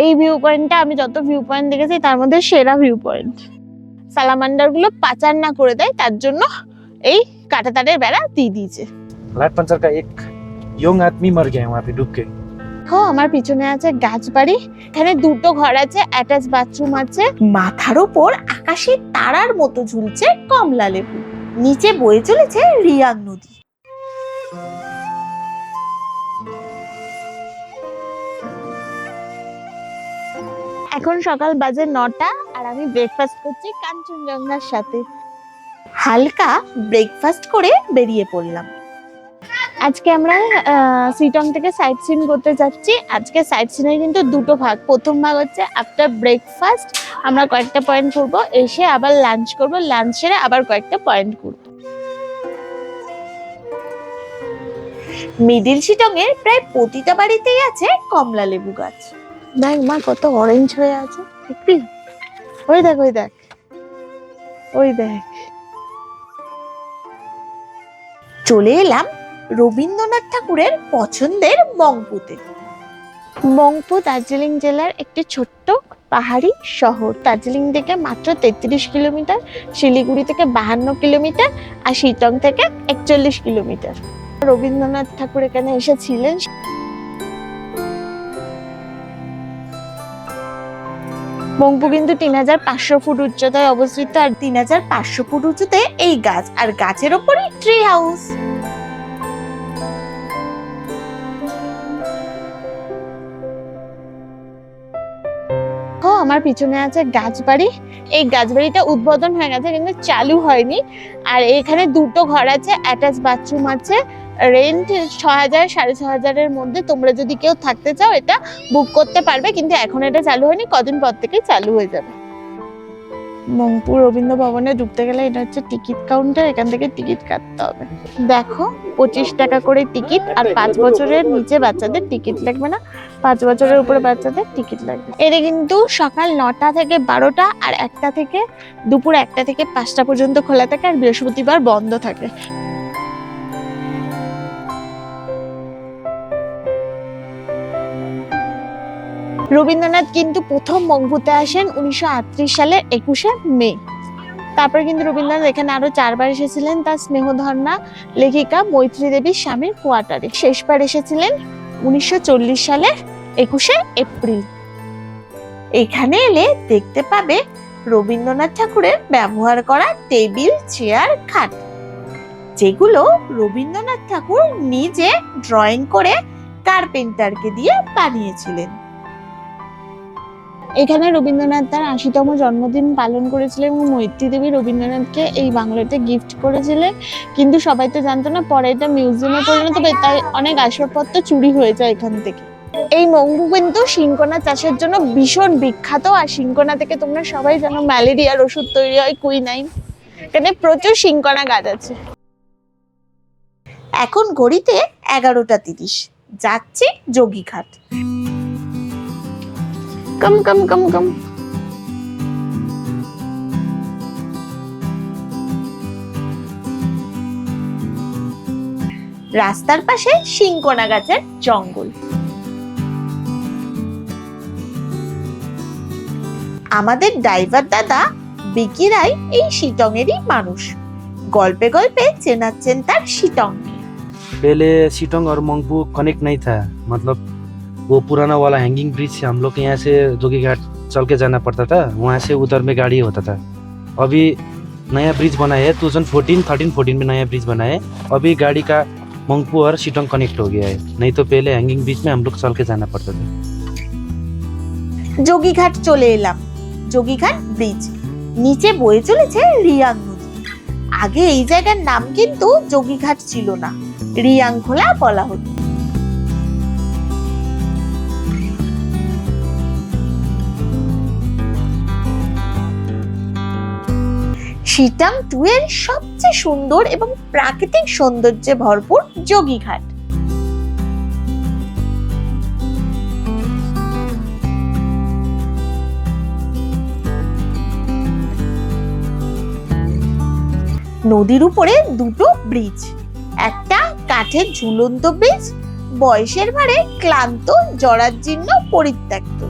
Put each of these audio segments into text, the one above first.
এই ভিউ পয়েন্টটা আমি যত ভিউ পয়েন্ট দেখেছি তার মধ্যে সেরা ভিউ পয়েন্ট সালামান্ডার গুলো পাচার না করে দেয় তার জন্য এই কাঁটাতারের বেড়া দিয়ে দিয়েছে लाइट पंचर का एक यंग आदमी मर गया है वहाँ पे डूब के দেখো আমার পিছনে আছে গাছবাড়ি এখানে দুটো ঘর আছে অ্যাটাচ বাথরুম আছে মাথার ওপর আকাশের তারার মতো ঝুলছে কমলা লেবু নিচে বয়ে চলেছে রিয়াং নদী এখন সকাল বাজে নটা আর আমি ব্রেকফাস্ট করছি কাঞ্চনজঙ্ঘার সাথে। হালকা ব্রেকফাস্ট করে বেরিয়ে পড়লাম। আজকে আমরা সিটং থেকে সাইট সিন করতে যাচ্ছি। আজকে সাইট সিনের কিন্তু দুটো ভাগ। প্রথম ভাগ হচ্ছে আফটার ব্রেকফাস্ট আমরা কয়েকটা পয়েন্ট ঘুরবো, এসে আবার লাঞ্চ করব লাঞ্চ সেরে আবার কয়েকটা পয়েন্ট ঘুরবো। মিডিল শিটং এর প্রায় প্রতিটা বাড়িতেই আছে কমলা লেবু গাছ। দেখ মা, কত অরেঞ্জ হয়ে আছে। দেখবি? ওই দেখ ওই দেখ। ওই দেখ। চলে এলাম রবীন্দ্রনাথ ঠাকুরের পছন্দের মংপুতে। মংপু দার্জিলিং জেলার একটি ছোট্ট পাহাড়ি শহর। দার্জিলিং থেকে মাত্র তেত্রিশ কিলোমিটার, শিলিগুড়ি থেকে বাহান্ন কিলোমিটার আর শিটং থেকে একচল্লিশ কিলোমিটার। রবীন্দ্রনাথ ঠাকুর এখানে এসেছিলেন। মংপু কিন্তু তিন হাজার পাঁচশো ফুট উচ্চতায় অবস্থিত আর তিন হাজার পাঁচশো ফুট উঁচুতে এই গাছ, আর গাছের ওপরই ট্রি হাউস আমার পিছনে আছে গাছবাড়ি। এই গাছবাড়িটা উদ্বোধন হয়ে গেছে কিন্তু চালু হয়নি। আর এখানে দুটো ঘর আছে অ্যাটাচ বাথরুম আছে। রেন্ট ছ হাজার সাড়ে ছ হাজারের মধ্যে তোমরা যদি কেউ থাকতে চাও এটা বুক করতে পারবে কিন্তু এখন এটা চালু হয়নি কদিন পর থেকেই চালু হয়ে যাবে। মংপুর রবীন্দ্র ভবনে ঢুকতে গেলে এটা হচ্ছে টিকিট কাউন্টার এখান থেকে টিকিট কাটতে হবে। দেখো পঁচিশ টাকা করে টিকিট আর পাঁচ বছরের নিচে বাচ্চাদের টিকিট লাগবে না। পাঁচ বছরের উপরে বাচ্চাদের টিকিট লাগবে। এটা কিন্তু সকাল নটা থেকে বারোটা আর একটা থেকে দুপুর একটা থেকে পাঁচটা পর্যন্ত খোলা থাকে আর বৃহস্পতিবার বন্ধ থাকে। রবীন্দ্রনাথ কিন্তু প্রথম মঙ্গুতে আসেন উনিশশো সালের একুশে মে। তারপরে কিন্তু রবীন্দ্রনাথ এখানে আরও চারবার এসেছিলেন, তার স্নেহধর্ণা লেখিকা মৈত্রী দেবীর স্বামীর কোয়ার্টারে। শেষবার এসেছিলেন উনিশশো সালের একুশে এপ্রিল। এখানে এলে দেখতে পাবে রবীন্দ্রনাথ ঠাকুরের ব্যবহার করা টেবিল, চেয়ার, খাট, যেগুলো রবীন্দ্রনাথ ঠাকুর নিজে ড্রয়িং করে কার্পেন্টারকে দিয়ে বানিয়েছিলেন। এখানে রবীন্দ্রনাথ তার আশিতম জন্মদিন পালন করেছিলেন এবং মৈত্রী দেবী রবীন্দ্রনাথকে এই বাংলাতে গিফট করেছিলেন। কিন্তু সবাই তো জানতো না, পরে এটা মিউজিয়ামে পরিণত হবে তাই অনেক আসবাবপত্র চুরি হয়ে যায় এখান থেকে। এই মঙ্গু কিন্তু শিঙ্কোনা চাষের জন্য ভীষণ বিখ্যাত, আর শিঙ্কোনা থেকে তোমরা সবাই জানো ম্যালেরিয়ার ওষুধ তৈরি হয় কুইনাইন এখানে প্রচুর শিঙ্কোনা গাছ আছে। এখন ঘড়িতে এগারোটা তিরিশ, যাচ্ছি Jogighat. Come, come, come, come. রাস্তার পাশে সিংকোনা গাছের জঙ্গল। আমাদের ড্রাইভার দাদা বিকি রায় এই শিটংয়েরই মানুষ। গল্পে গল্পে চেনাচ্ছেন তার শিটং। পেলে শিটং আর মংপু কানেক্ট নাই থা। মতলব वो पुराना वाला हैंगिंग ब्रिज से हम लोग के यहाँ से जोगी घाट चल के जाना पड़ता था वहाँ से उधर में गाड़ी होता था अभी नया ब्रिज बना है two thousand fourteen thirteen fourteen में नया ब्रिज बना है अभी गाड़ी का मंगपू और सीटोंग कनेक्ट हो गया है नहीं तो पहले हैंगिंग ब्रिज में हम लोग चल के जाना पड़ता था যোগীঘাট চলে এলাম যোগীঘাট ব্রিজ নিচে বয়ে চলেছে রিয়াং নদী আগে এই জায়গার নাম কিন্তু যোগীঘাট ছিল না রিয়াং খোলা বলা হতো সিটাং টু এর সবচেয়ে সুন্দর এবং প্রাকৃতিক সৌন্দর্যে ভরপুর যোগীঘাট নদীর উপরে দুটো ব্রিজ, একটা কাঠের ঝুলন্ত ব্রিজ, বয়সের ভারে ক্লান্ত, জরাজীর্ণ, পরিত্যক্ত।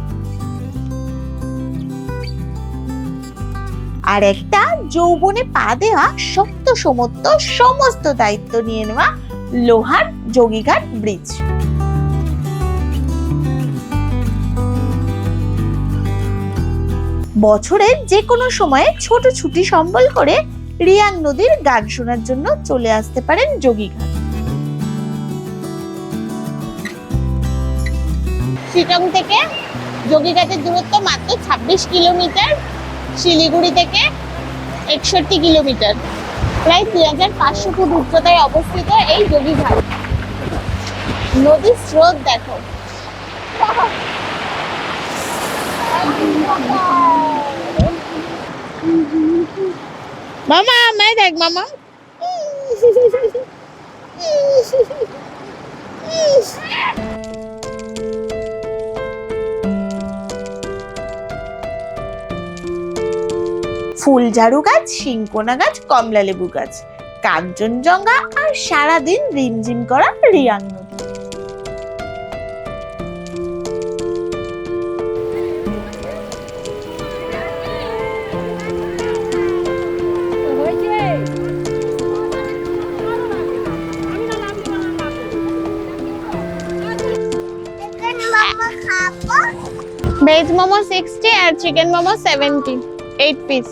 আর একটা যৌবনে পা দেওয়া শক্ত সমস্ত সমস্ত দায়িত্ব নিয়ে নেওয়া লোহার যোগীঘাট ব্রিজ। বছরের যে কোনো সময়ে ছোট ছুটি সম্বল করে রিয়াং নদীর গান শোনার জন্য চলে আসতে পারেন যোগীঘাট শিটং থেকে যোগীঘাটের দূরত্ব মাত্র ছাব্বিশ কিলোমিটার। শিলিগুড়ি থেকে একষট্টি কিলোমিটার। প্রায় দুই হাজার পাঁচশো ফুট উচ্চতায় অবস্থিত এই যোগীঘাট নদীর স্রোত দেখো। মামা मैं দেখ মামা। ফুলঝাড়ু গাছ, শিংকোনা গাছ কমলা লেবু গাছ, কাঞ্চনজঙ্ঘা আর সারাদিন রিমঝিম করা রিয়াং নদী। ভেজ মোমো সিক্সটি আর chicken momo seventy eight piece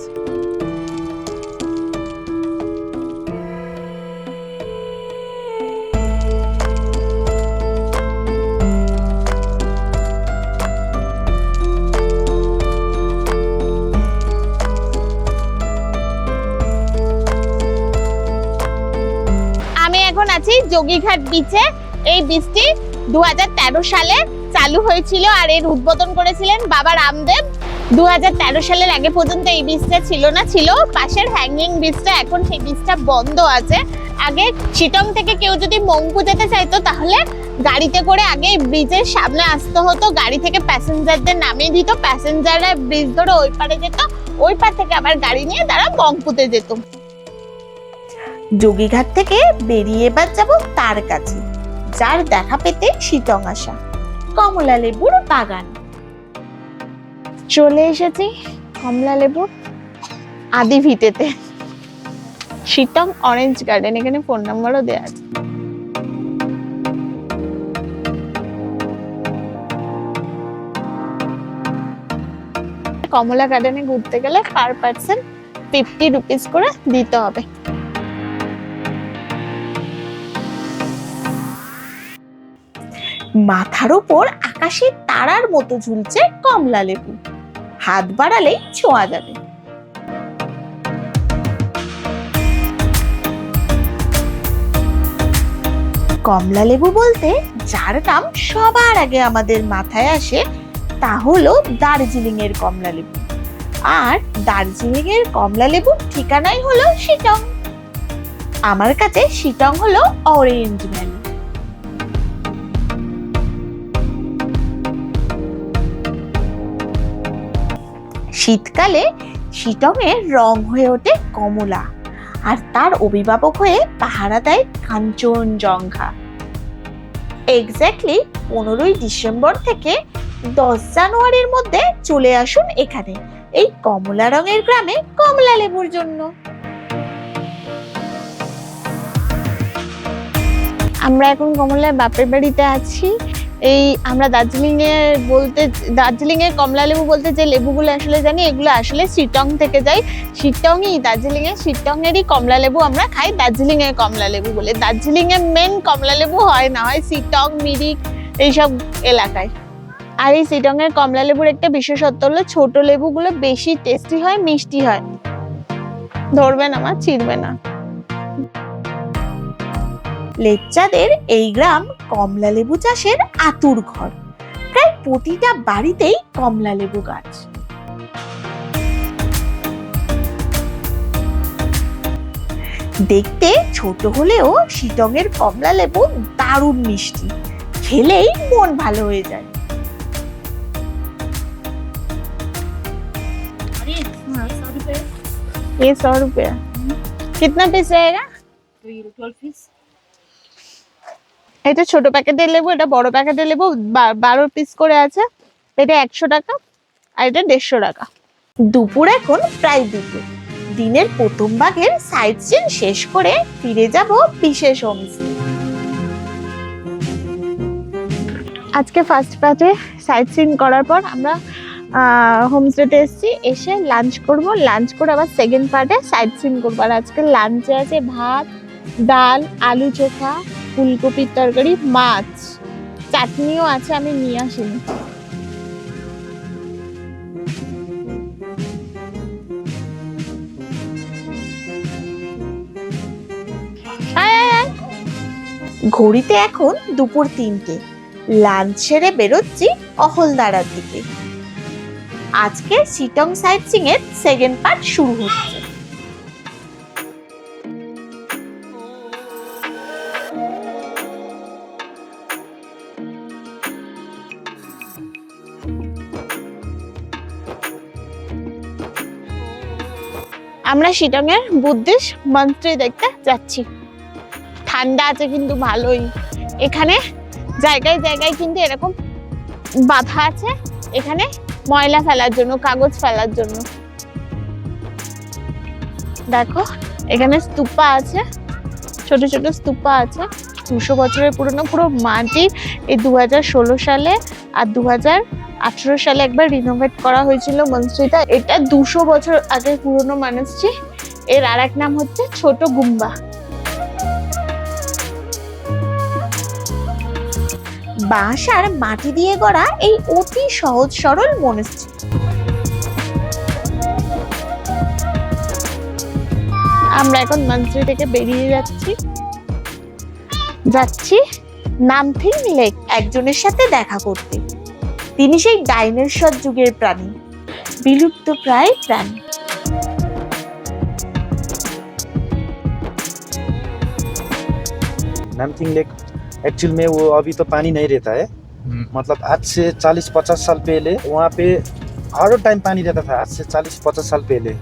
এখন আছি যোগীঘাট বিচে এই বীজটি দু সালে চালু হয়েছিল আর এর উদ্বোধন করেছিলেন বাবা রামদেব। দু সালের আগে পর্যন্ত এই বীজটা ছিল না, ছিল পাশের হ্যাঙ্গিং বীজটা এখন সেই বীজটা বন্ধ আছে। আগে চিটং থেকে কেউ যদি মঙ্কু যেতে চাইতো, তাহলে গাড়িতে করে আগে ব্রিজের সামনে আসতে হতো। গাড়ি থেকে প্যাসেঞ্জারদের নামিয়ে দিত। প্যাসেঞ্জাররা ব্রিজ ধরে ওই পারে যেত, ওই পার থেকে আবার গাড়ি নিয়ে তারা মঙ্কুতে যেত। যোগীঘাট থেকে বেরিয়ে এবার যাব তার কাছে, যার দেখা পেতে শীতং আসা। কমলা লেবুর বাগান। চলে এসেছি কমলা লেবুর আদি ভিটেতে। শীতং অরেঞ্জ গার্ডেন এখানে ফোন নাম্বারও দেওয়া আছে। কমলা গার্ডেনে ঘুরতে গেলে পার পার্সন ফিফটি রুপিস করে দিতে হবে। মাথার ওপর আকাশে তারার মতো ঝুলছে কমলা লেবু। হাত বাড়ালেই ছোঁয়া যাবে। কমলা লেবু বলতে যার নাম সবার আগে আমাদের মাথায় আসে, তা হলো দার্জিলিং এর কমলা লেবু। আর দার্জিলিং এর কমলা লেবুর ঠিকানাই হলো শিটং। আমার কাছে শিটং হলো অরেঞ্জ ভ্যালি। শীতকালে শিটংয়ের রং হয়ে ওঠে কমলা, আর তার অভিভাবক হয়ে পাহারা দেয় কাঞ্চনজঙ্ঘা। এক্স্যাক্টলি পনেরোই ডিসেম্বর থেকে দশ জানুয়ারির মধ্যে চলে আসুন এখানে, এই কমলা রঙের গ্রামে কমলা লেবুর জন্য। আমরা এখন কমলার বাপের বাড়িতে আছি। এই আমরা দার্জিলিং এ বলতে দার্জিলিং এর কমলা লেবু বলতে যে লেবুগুলো আসলে জানি, এগুলো আসলে শিটং থেকে যায়। শিটংই দার্জিলিং এর শিটং এরই কমলা লেবু আমরা খাই দার্জিলিং এর কমলা লেবু বলে। দার্জিলিং এর মেন কমলা লেবু হয় না, হয় শিটং, মিরিক এইসব এলাকায়। আর এই শিটং এর কমলা লেবুর একটা বিশেষত্ব হলো ছোট লেবুগুলো বেশি টেস্টি হয়, মিষ্টি হয়। ধরবে না আমার ছিড়বে না। লেচ্চাদের এই গ্রাম কমলা লেবু চাষের আতুর ঘর প্রায় প্রতিটা বাড়িতেই কমলা লেবু গাছ দেখতে ছোট হলেও শিটংয়ের কমলা লেবু দারুণ মিষ্টি খেলেই মন ভালো হয়ে যায় ये सौ रुपया कितना पीस रहेगा এটা ছোট প্যাকেটের লেবু, এটা বড় প্যাকেটের লেবু বারো পিস করে আছে। এটা একশো টাকা আর এটা দেড়শো টাকা। দুপুর এখন প্রায় দুপুর। দিনের প্রথম ভাগের সাইট সিন শেষ করে ফিরে যাব বিশেষ হোমস্টে আজকে ফার্স্ট পার্টে সাইট সিন করার পর আমরা হোমস্টেতে এসেছি। এসে লাঞ্চ করব। লাঞ্চ করে আবার সেকেন্ড পার্টে সাইট সিন করব। আর আজকে লাঞ্চে আছে ভাত, ডাল, আলু চোখা ফুলকপির তরকারি মাছ। চাটনিও আছে আমি নিয়ে আসিনি। আয়, আয়, আয়। ঘড়িতে এখন দুপুর তিনটে। লাঞ্চ সেরে বেরোচ্ছি অহলদারার দিকে। আজকে সিটং সাইট সিং এর সেকেন্ড পার্ট শুরু হচ্ছে। আমরা শিটংয়ের বুদ্ধিস্ট মন্ত্রী দেখতে যাচ্ছি। ঠান্ডা আছে কিন্তু ভালোই। এখানে জায়গায় জায়গায় কিন্তু এরকম বাধা আছে। এখানে ময়লা ফেলার জন্য, কাগজ ফেলার জন্য। দেখো, এখানে স্তূপা আছে। ছোট ছোট স্তূপা আছে। দুশো বছরের পুরনো পুরো মাটি এই দু হাজার ষোলো সালে আর দু হাজার আঠেরো সালে একবার রিনোভেট করা হয়েছিল মনস্ট্রিটা এটা দুশো বছর আগের পুরনো মনস্ট্রি এর আর এক নাম হচ্ছে ছোট গুম্বা। বাঁশ আর মাটি দিয়ে গড়া এই অতি সহজ সরল মনস্ট্রি আমরা এখন মন্ত্রী থেকে বেরিয়ে যাচ্ছি। যাচ্ছি নামথিং লেক, একজনের সাথে দেখা করতে। তিনি সেই ডাইনোসর যুগের প্রাণী বিলুপ্ত প্রায় প্রাণী नैमथिंग लेक एक्चुअल में वो अभी तो पानी नहीं रहता है मतलब आज से 40-50 साल पहले वहाँ पे हर टाइम पानी रहता था आज से 40-50 साल पहले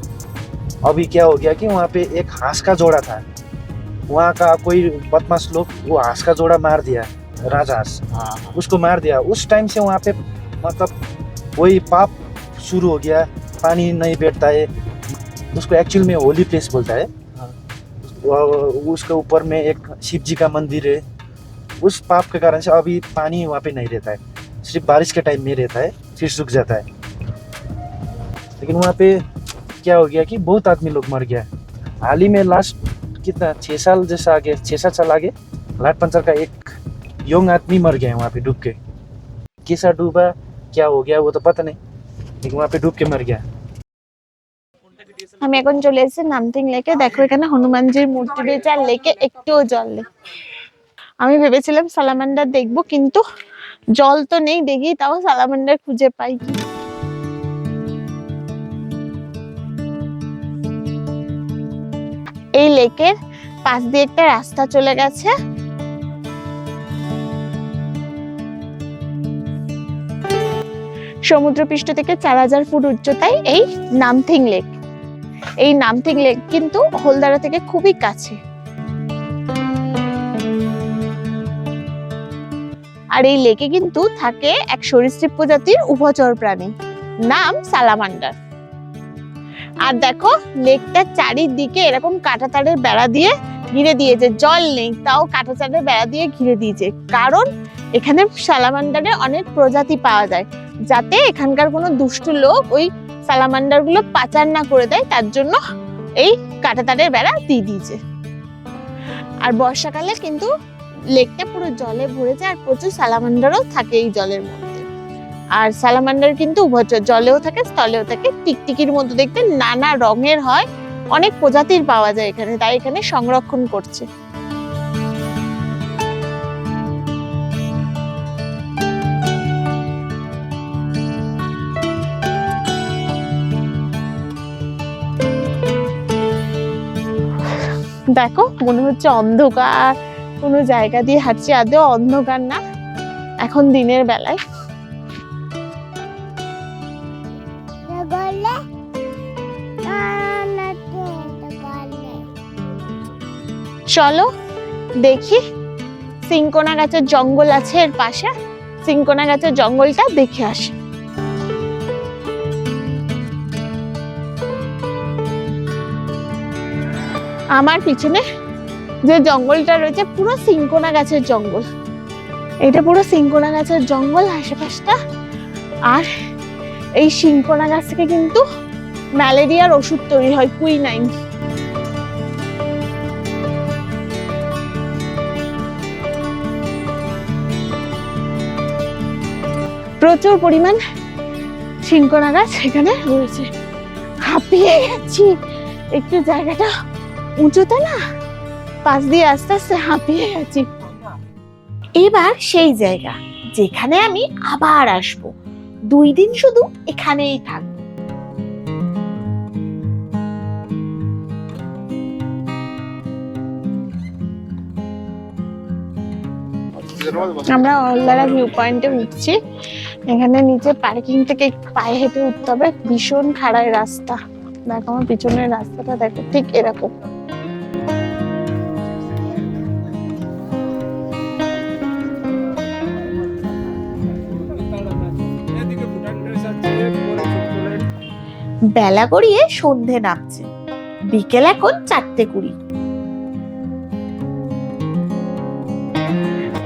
अभी क्या हो गया कि वहाँ पे एक हाँस का जोड़ा था वहाँ का कोई बदमाश लोग वो हाँस का जोड़ा मार दिया राजा हाँस उसको मार दिया उस टाइम से वहाँ पे मतलब वही पाप शुरू हो गया पानी नहीं बैठता है। उसको एक्चुअल में होली प्लेस बोलता है। वो- उसके ऊपर में एक शिव जी का मंदिर है। उस पाप के कारण से अभी पानी वहाँ पे नहीं रहता है। सिर्फ़ बारिश के टाइम में रहता है फिर सूख जाता है। लेकिन वहाँ पे क्या हो गया कि बहुत आदमी लोग मर गया। हाल ही में लास्ट कितना छः साल जैसा आगे छः सात साल आगे लाट पंचर का एक यंग आदमी मर गया है वहाँ पे डूब के। कैसा डूबा? क्या हो गया वो तो पता नहीं लेकिन वहाँ पे डूब के मर गया আমি এখন চলে এসেছি নামথিং লেকে দেখো এখানে হনুমানজির মূর্তি রয়েছে আর লেকে একটুও জল নেই আমি ভেবেছিলাম সালামান্ডার দেখবো কিন্তু জল তো নেই দেখি তাও সালামান্ডার খুঁজে পাই কি এই লেকের পাশ দিয়ে একটা রাস্তা চলে গেছে সমুদ্রপৃষ্ঠ থেকে চার হাজার ফুট উচ্চতায় এই নামথিং লেক। এই নামথিং লেক কিন্তু হলদারা থেকে খুবই কাছে। আর এই লেকে কিন্তু থাকে এক সরীসৃপ প্রজাতির উভচর প্রাণী, নাম সালামান্ডার। আর দেখো, লেকটার চারিদিকে এরকম কাঁটাতারের বেড়া দিয়ে ঘিরে দিয়েছে। জল নেই, তাও কাঁটাতারের বেড়া দিয়ে ঘিরে দিয়েছে। কারণ এখানে সালামান্ডারের অনেক প্রজাতি পাওয়া যায়। যাতে এখানকার কোনো দুষ্ট লোক ওই সালামান্ডারগুলো পাচার না করে দেয়, তার জন্য এই কাঁটাতারের বেড়া দিয়ে দিয়েছে। আর বর্ষাকালে কিন্তু লেকটা পুরো জলে ভরে যায় আর প্রচুর সালামান্ডারও থাকে এই জলের মধ্যে। আর সালামান্ডার কিন্তু উভচর জলেও থাকে, স্থলেও থাকে। টিকটিকির মতো দেখতে নানা রঙের হয়, অনেক প্রজাতির পাওয়া যায় এখানে, তাই এখানে সংরক্ষণ করছে। দেখো মনে হচ্ছে অন্ধকার। কোনো জায়গা দিয়ে হাঁটছি আদেও অন্ধকার না। এখন দিনের বেলায়। চলো দেখি সিংকোনা গাছের জঙ্গল আছে এর পাশে। সিংকোনা গাছের জঙ্গলটা দেখে আসি। আমার পিছনে যে জঙ্গলটা রয়েছে, পুরো সিঙ্কোনা গাছের জঙ্গল। এটা পুরো সিঙ্কোনা গাছের জঙ্গল, আশেপাশটা। আর এই সিঙ্কোনা গাছ থেকে কিন্তু ম্যালেরিয়ার ওষুধ তৈরি হয়, কুইনাইন। প্রচুর পরিমাণ সিঙ্কোনা গাছ এখানে রয়েছে। হাঁপিয়ে গেছি। একটু জায়গাটা উঁচুতে না পাশ দিয়ে আস্তে আস্তে হাঁপিয়ে গেছি। এবার সেই জায়গা, যেখানে আমি আবার আসব। দুই দিন শুধু এখানেই থাকব। আমরা অলদারা ভিউ পয়েন্টে উঠছি। এখানে নিচে পার্কিং থেকে পায়ে হেঁটে উঠতে হবে। ভীষণ খাড়াই রাস্তা। দেখো আমার পিছনের রাস্তাটা দেখো, ঠিক এরকম। বেলা গড়িয়ে সন্ধে নামছে। বিকেল এখন চারটে কুড়ি।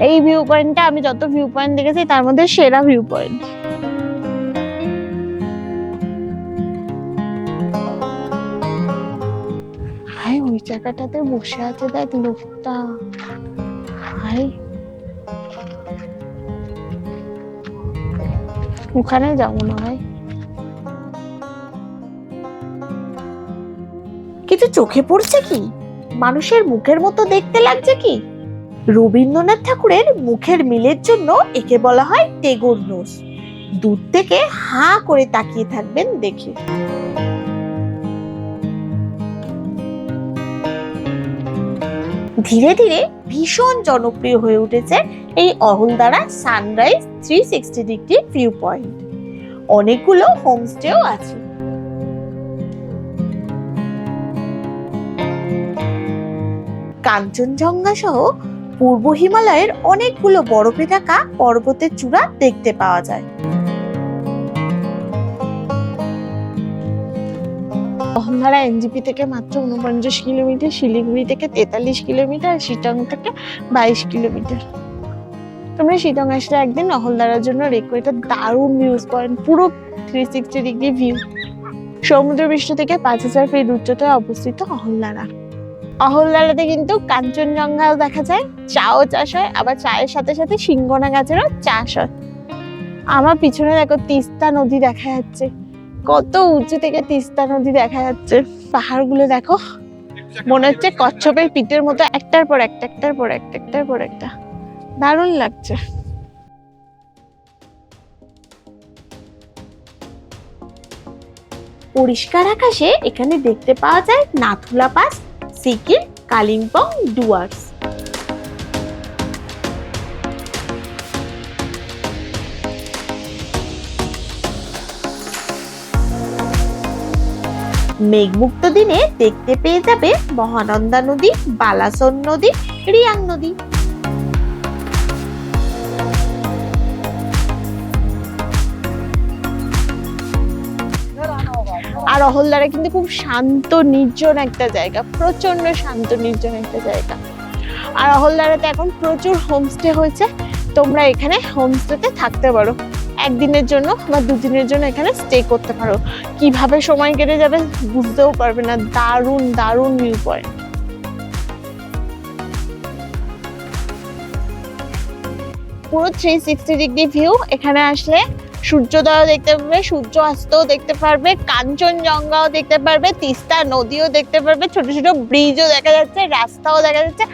এই ভিউ পয়েন্টটা আমি যত ভিউ পয়েন্ট দেখেছি, তার মধ্যে সেরা ভিউ পয়েন্ট হাই ওই জায়গাটাতে বসে আছে দেখ লোকটা। হাই ওখানে যাব না, ভাই। চোখে পড়ছে কি? মানুষের মুখের মতো দেখতে লাগছে কি? রবীন্দ্রনাথ ঠাকুরের মুখের মিলের জন্য একে বলা হয় টেগোর নোস। দূর থেকে হা করে তাকিয়ে থাকবেন দেখে। ধীরে ধীরে ভীষণ জনপ্রিয় হয়ে উঠেছে এই Ahaldara sunrise three sixty degree view point অনেকগুলো হোমস্টেও আছে। কাঞ্চনজঙ্ঘা সহ পূর্ব হিমালয়ের অনেকগুলো বরফে ঢাকা পর্বতের চূড়া দেখতে পাওয়া যায়। বহনধারা এনজিপি থেকে মাত্র উনপঞ্চাশ কিলোমিটার, শিলিগুড়ি থেকে তেতাল্লিশ কিলোমিটার শিটং থেকে বাইশ কিলোমিটার। তোমরা শিটং আসলে একদিন অহলদারার জন্য রেখো। এটা দারুণ ভিউজ পয়েন্ট পুরো থ্রি সিক্সটি ডিগ্রি ভিউ সমুদ্র পৃষ্ঠ থেকে পাঁচ হাজার ফিট উচ্চতায় অবস্থিত অহলদারা অহলদারাতে কিন্তু কাঞ্চনজঙ্ঘাও দেখা যায়, চাও চাষ হয়, আবার চায়ের সাথে সাথে সিঙ্গনা গাছেরও চাষ হয়। আমার পিছনে দেখো তিস্তা নদী দেখা যাচ্ছে, কত উঁচু থেকে তিস্তা নদী দেখা যাচ্ছে। পাহাড়গুলো দেখো, মনে হচ্ছে কচ্ছপের পিঠের মতো একটার পর একটা, একটার পর একটা, একটার পর একটা। দারুণ লাগছে। পরিষ্কার আকাশে এখানে দেখতে পাওয়া যায় নাথুলা পাস সিকিম কালিম্পং ডুয়ার্স। মেঘমুক্ত দিনে দেখতে পেয়ে যাবে মহানন্দা নদী বালাসন নদী রিয়াং নদী। আর অহলদারা কিন্তু খুব শান্ত, নির্জন একটা জায়গা প্রচণ্ড শান্ত, নির্জন একটা জায়গা। আর অহলদারাতে এখন প্রচুর হোমস্টে হয়েছে। তোমরা এখানে হোমস্টেতে থাকতে পারো। একদিনের জন্য বা দুদিনের জন্য এখানে স্টে করতে পারো। কীভাবে সময় কেটে যাবে বুঝতেও পারবে না। দারুণ দারুণ ভিউ পয়েন্ট পুরো থ্রি সিক্সটি ডিগ্রি ভিউ এখানে আসলে সূর্যোদয় দেখতে পারবে সূর্য অস্তও দেখতে পারবে, কাঞ্চনজঙ্ঘাও দেখতে পারবে, তিস্তা নদীও দেখতে পারবে, ছোট ছোট ব্রিজও দেখা যাচ্ছে, রাস্তাও দেখা যাচ্ছে।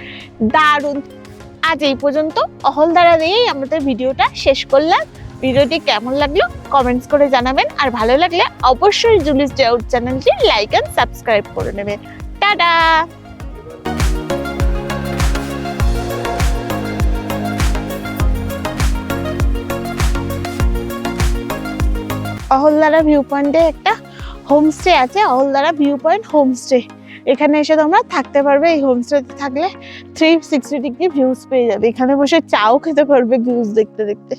দারুণ। আজ এই পর্যন্ত অহলদারা দিয়েই আমাদের ভিডিওটা শেষ করলাম। ভিডিওটি কেমন লাগল কমেন্টস করে জানাবেন, আর ভালো লাগলে অবশ্যই জুলিস ডাউট চ্যানেলটি লাইক অ্যান্ড সাবস্ক্রাইব করে নেবেন। টাটা! অহলদারা ভিউ পয়েন্টে একটা হোমস্টে আছে অহলদারা ভিউ পয়েন্ট হোমস্টে এখানে এসে তোমরা থাকতে পারবে, এই হোমস্টেতে থাকলে থ্রি সিক্সটি ডিগ্রি ভিউজ পেয়ে যাবে। এখানে বসে চাও খেতে পারবে ভিউজ দেখতে দেখতে।